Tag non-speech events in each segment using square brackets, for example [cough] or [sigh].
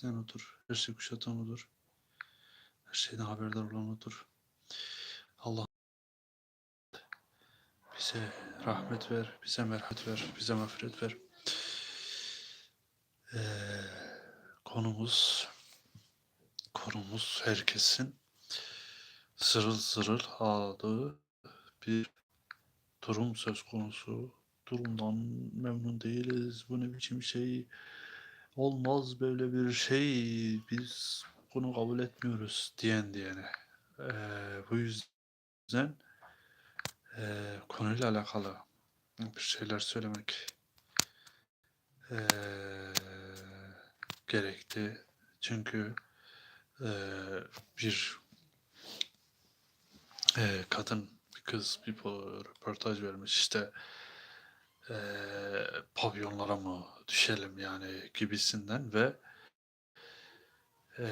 besleyen odur. Her şeyi kuşatan odur. Her şeyden haberdar olan odur. Allah bize rahmet ver, bize merhamet ver, bize mağfiret ver. Ee, konumuz konumuz herkesin zırıl zırıl ağladığı bir durum söz konusu. Durumdan memnun değiliz. Bu ne biçim şey? Olmaz böyle bir şey. Biz bunu kabul etmiyoruz diyen diyene. Ee, bu yüzden e, konuyla alakalı bir şeyler söylemek e, gerekti. Çünkü e, bir e, kadın, bir kız bir po- röportaj vermiş işte e, pavyonlara mı düşelim yani gibisinden ve e,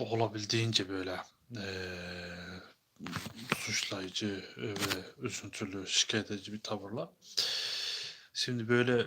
olabildiğince böyle e, suçlayıcı ve üzüntülü, şikayet edici bir tavırla. Şimdi böyle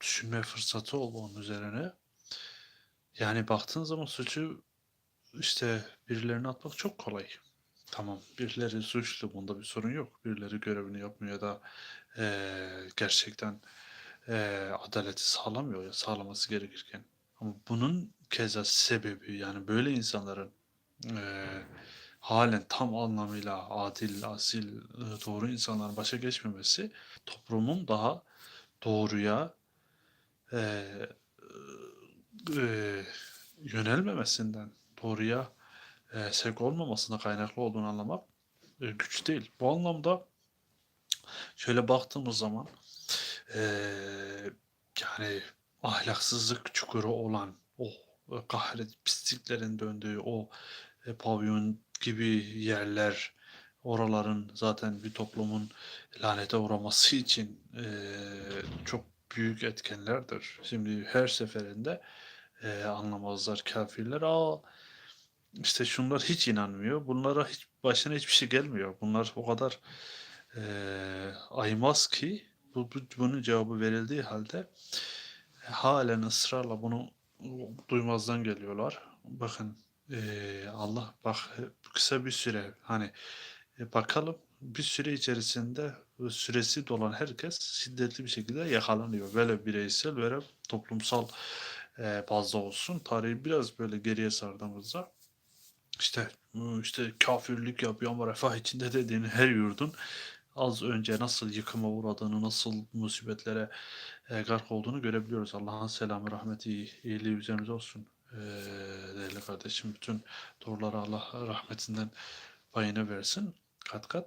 düşünme fırsatı oldu onun üzerine. Yani baktığın zaman suçu işte birilerine atmak çok kolay. Tamam birileri suçlu bunda bir sorun yok. Birileri görevini yapmıyor ya da eee, gerçekten eee, adaleti sağlamıyor ya sağlaması gerekirken. Ama bunun keza sebebi yani böyle insanların eee, halen tam anlamıyla adil, asil, doğru insanların başa geçmemesi toplumun daha doğruya eee, eee, yönelmemesinden, doğruya eee, sevk olmamasına kaynaklı olduğunu anlamak e, güç değil. Bu anlamda şöyle baktığımız zaman eee, yani ahlaksızlık çukuru olan o e, kahret pisliklerin döndüğü o e, pavyon gibi yerler oraların zaten bir toplumun lanete uğraması için eee, çok büyük etkenlerdir. Şimdi her seferinde eee, anlamazlar kafirler. Aa işte şunlar hiç inanmıyor. Bunlara hiç başına hiçbir şey gelmiyor. Bunlar o kadar eee aymaz ki bu, bu- bunun cevabı verildiği halde halen ısrarla bunu duymazdan geliyorlar. Bakın eee, Allah bak kısa bir süre hani e, bakalım bir süre içerisinde e, süresi dolan herkes şiddetli bir şekilde yakalanıyor. Böyle bireysel böyle toplumsal e, bazda olsun. Tarihi biraz böyle geriye sardığımızda işte "Hı, işte kafirlik yapıyor ama refah içinde dediğin her yurdun az önce nasıl yıkıma uğradığını, nasıl musibetlere e, gark olduğunu görebiliyoruz. Allah'ın selamı, rahmeti, iyiliği üzerimize olsun. E, değerli kardeşim, bütün doğruları Allah rahmetinden payını versin kat kat.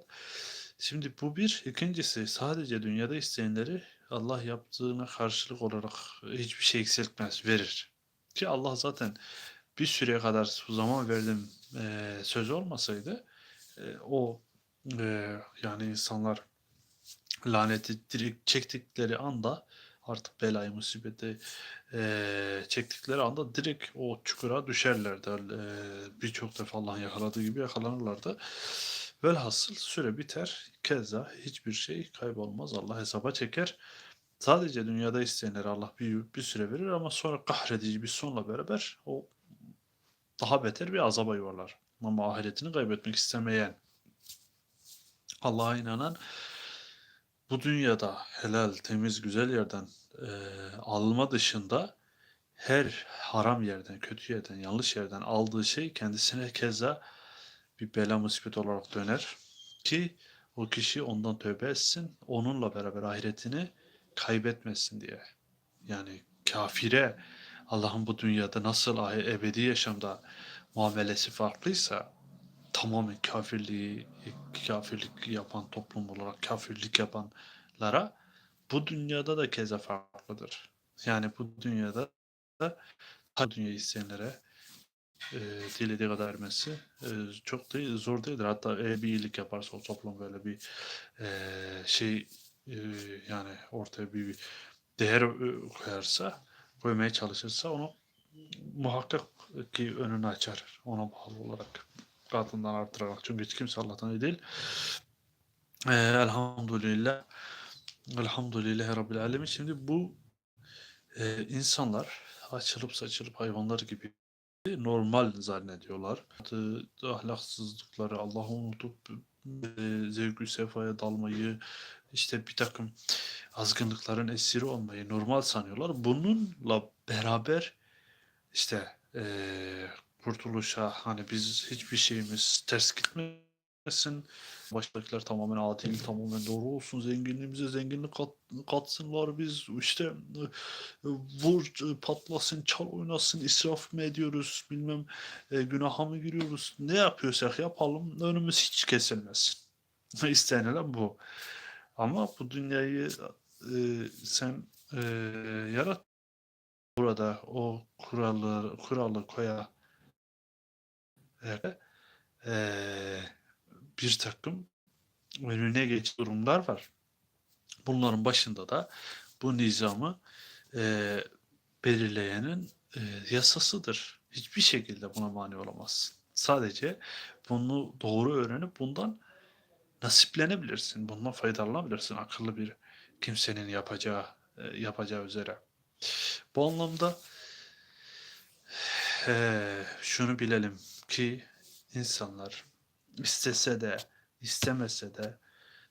Şimdi bu bir. ikincisi sadece dünyada isteyenleri Allah yaptığına karşılık olarak hiçbir şey eksiltmez, verir. Ki Allah zaten bir süreye kadar bu zaman verdim e, sözü olmasaydı e, o e, yani insanlar laneti direkt çektikleri anda artık belayı musibeti e, çektikleri anda direkt o çukura düşerlerdi. E, Birçok defa Allah'ın yakaladığı gibi yakalanırlardı. Velhasıl süre biter. Keza hiçbir şey kaybolmaz. Allah hesaba çeker. Sadece dünyada isteyenlere Allah bir, bir süre verir ama sonra kahredici bir sonla beraber o daha beter bir azaba yuvarlar. Ama ahiretini kaybetmek istemeyen, Allah'a inanan bu dünyada helal, temiz, güzel yerden e, alma dışında her haram yerden, kötü yerden, yanlış yerden aldığı şey kendisine keza bir bela musibet olarak döner ki o kişi ondan tövbe etsin, onunla beraber ahiretini kaybetmesin diye. Yani kafire Allah'ın bu dünyada nasıl ebedi yaşamda muamelesi farklıysa tamamen kafirliği kafirlik yapan toplum olarak kafirlik yapanlara bu dünyada da keza farklıdır. Yani bu dünyada da dünya isteyenlere e, dilediği kadar vermesi e, çok da zor değildir. Hatta eğer bir iyilik yaparsa o toplum böyle bir e, şey e, yani ortaya bir değer e, koyarsa koymaya çalışırsa onu muhakkak ki önünü açar ona bağlı olarak katından artırarak. Çünkü hiç kimse Allah'tan değil. Ee, elhamdülillah. Elhamdülillahi Rabbil Alemin. Şimdi bu e, insanlar açılıp saçılıp hayvanlar gibi normal zannediyorlar. Ahlaksızlıkları, Allah'ı unutup e, zevkü sefaya dalmayı, işte bir takım azgınlıkların esiri olmayı normal sanıyorlar. Bununla beraber işte e, kurtuluşa hani biz hiçbir şeyimiz ters gitmesin. Baştakiler tamamen adil, tamamen doğru olsun. Zenginliğimize zenginlik kat, katsınlar. Biz işte e, vur, e, patlasın, çal oynasın, israf mı ediyoruz, bilmem e, günaha mı giriyoruz. Ne yapıyorsak yapalım, önümüz hiç kesilmesin. [laughs] İstenilen bu. Ama bu dünyayı e, sen e, yarat burada o kuralı kuralı koya e, e, bir takım önüne geç durumlar var. Bunların başında da bu nizamı e, belirleyenin e, yasasıdır. Hiçbir şekilde buna mani olamazsın. Sadece bunu doğru öğrenip bundan nasiplenebilirsin. Bundan faydalanabilirsin akıllı bir kimsenin yapacağı e, yapacağı üzere. Bu anlamda e, şunu bilelim ki insanlar istese de istemese de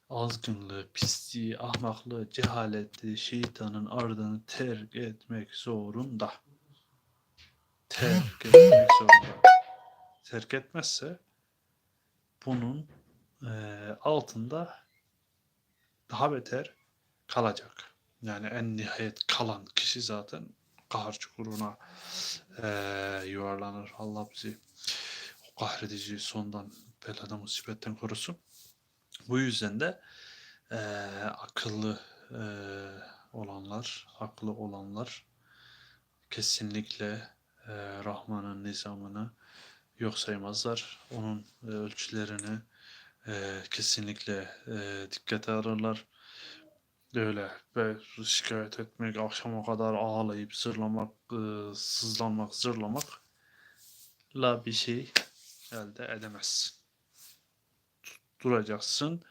azgınlığı, pisliği, ahmaklığı, cehaleti, şeytanın ardını terk etmek zorunda. Terk etmek zorunda. Terk etmezse bunun e, altında daha beter kalacak. Yani en nihayet kalan kişi zaten kahır çukuruna e, yuvarlanır. Allah bizi o kahredici sondan beladan musibetten korusun. Bu yüzden de e, akıllı e, olanlar, aklı olanlar kesinlikle e, Rahman'ın nizamını yok saymazlar. Onun e, ölçülerini e, kesinlikle e, dikkate alırlar. Öyle ve şikayet etmek, akşama kadar ağlayıp zırlamak, e, sızlanmak, zırlamakla bir şey elde edemezsin. Duracaksın.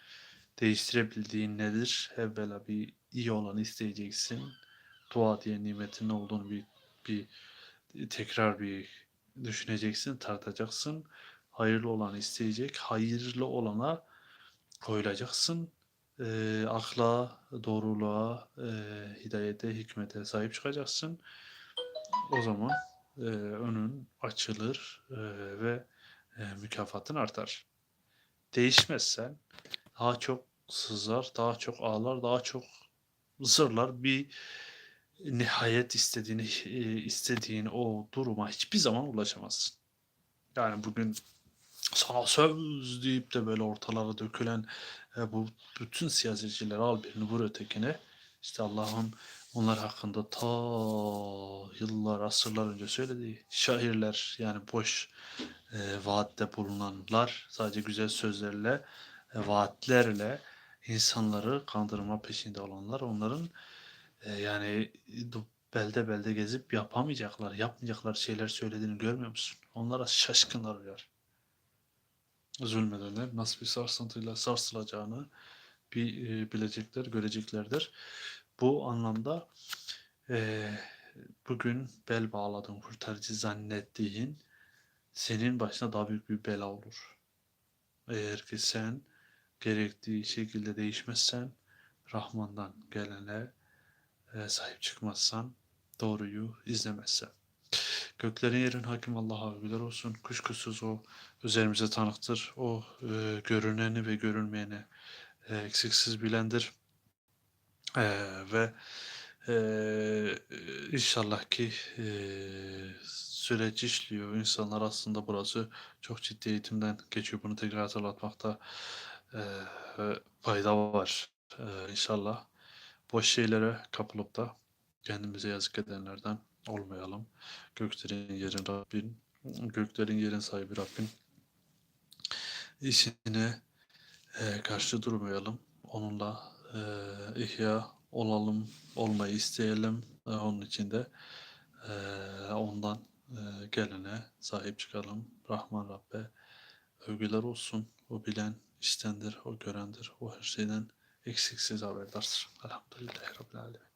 Değiştirebildiğin nedir? Evvela bir iyi olanı isteyeceksin. Dua diye nimetin olduğunu bir, bir tekrar bir düşüneceksin, tartacaksın. Hayırlı olanı isteyecek. Hayırlı olana koyulacaksın. E, akla, doğruluğa, e, hidayete, hikmete sahip çıkacaksın. O zaman e, önün açılır e, ve e, mükafatın artar. Değişmezsen daha çok sızlar, daha çok ağlar, daha çok zırlar bir nihayet istediğini e, istediğin o duruma hiçbir zaman ulaşamazsın. Yani bugün sana söz deyip de böyle ortalara dökülen e, bu bütün siyasetçiler al birini vur ötekine. İşte Allah'ın onlar hakkında ta yıllar, asırlar önce söylediği şairler yani boş e, vaatte bulunanlar sadece güzel sözlerle, e, vaatlerle insanları kandırma peşinde olanlar onların e, yani belde belde gezip yapamayacaklar, yapmayacaklar şeyler söylediğini görmüyor musun? Onlara şaşkınlar uyar. Zulmedenler nasıl bir sarsıntıyla sarsılacağını bir e, bilecekler, göreceklerdir. Bu anlamda e, bugün bel bağladığın, kurtarıcı zannettiğin senin başına daha büyük bir bela olur. Eğer ki sen gerektiği şekilde değişmezsen, Rahman'dan gelene e, sahip çıkmazsan, doğruyu izlemezsen. Göklerin yerin hakim Allah'a övgüler olsun. Kuşkusuz o üzerimize tanıktır. O e, görüneni ve görünmeyeni e, eksiksiz bilendir. E, ve e, inşallah ki e, süreç işliyor. İnsanlar aslında burası çok ciddi eğitimden geçiyor. Bunu tekrar hatırlatmakta e, fayda var. E, inşallah boş şeylere kapılıp da kendimize yazık edenlerden olmayalım. Göklerin yerin Rabbin, göklerin yerin sahibi Rabbin işine e, karşı durmayalım. Onunla e, ihya olalım, olmayı isteyelim. E, onun için de e, ondan e, gelene sahip çıkalım. Rahman Rabbe övgüler olsun. O bilen iştendir, o görendir, o her şeyden eksiksiz haberdardır. Elhamdülillahi Rabbil Alemin.